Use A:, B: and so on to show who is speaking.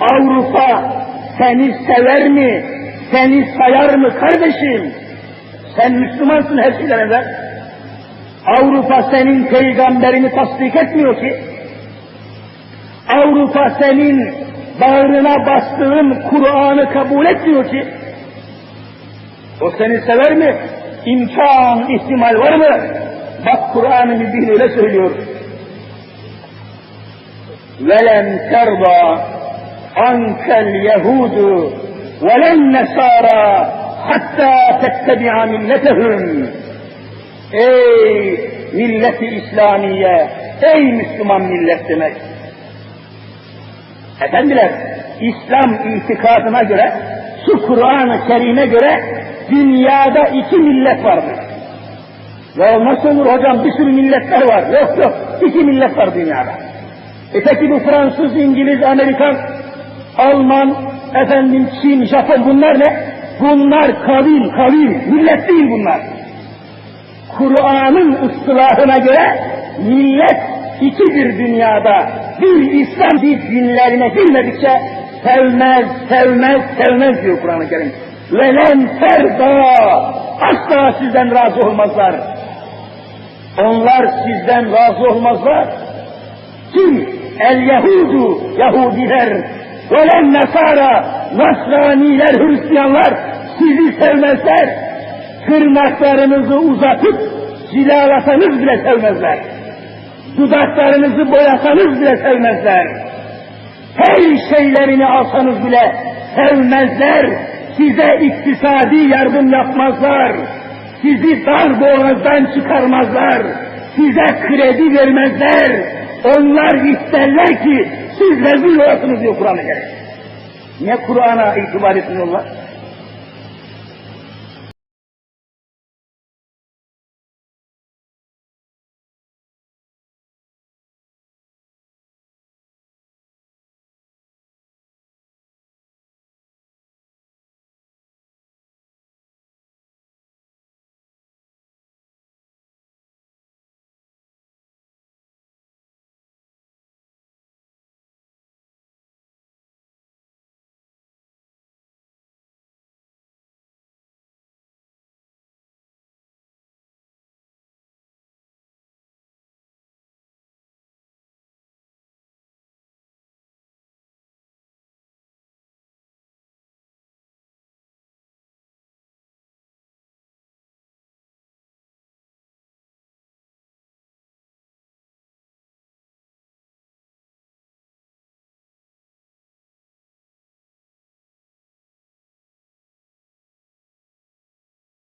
A: Avrupa seni sever mi? Seni sayar mı kardeşim? Sen Müslümansın her şeyden evvel. Avrupa senin peygamberini tasdik etmiyor ki. Avrupa senin bağrına bastığın Kur'an'ı kabul etmiyor ki. O seni sever mi? İmkan, ihtimal var mı? Bak Kur'an-ı Mübin öyle söylüyor. وَلَنْ تَرْضَى Ankel Yehudu velen Nesara hatta tettebi'a milletehum. Ey milleti İslamiye, ey Müslüman millet demek. Efendiler, İslam itikadına göre, şu Kur'an-ı Kerim'e göre dünyada iki millet vardır. Ya nasıl olur hocam bir sürü milletler var. Yok yok iki millet var dünyada. E peki bu Fransız, İngiliz, Amerikan Alman, efendim Çin, Japon bunlar ne? Bunlar kavim, kavim, millet değil bunlar. Kur'an'ın ıslahına göre millet ikidir dünyada. Bir İslam bir dinlerine girmedikçe sevmez, sevmez, sevmez diyor Kur'an-ı Kerim. Velen ferda asla sizden razı olmazlar. Onlar sizden razı olmazlar. Kim? El Yahudu, Yahudiler, velen Nasara, Nasraniler, Hristiyanlar sizi sevmezler tırnaklarınızı uzatıp cilalasanız bile sevmezler. Dudaklarınızı boyasanız bile sevmezler. Her şeylerini alsanız bile sevmezler. Size iktisadi yardım yapmazlar. Sizi dar boğazdan çıkarmazlar. Size kredi vermezler. Onlar isterler ki siz rezil olasınız diyor Kur'an-ı Kerim. Niye Kur'an'a itibar etmiyorlar?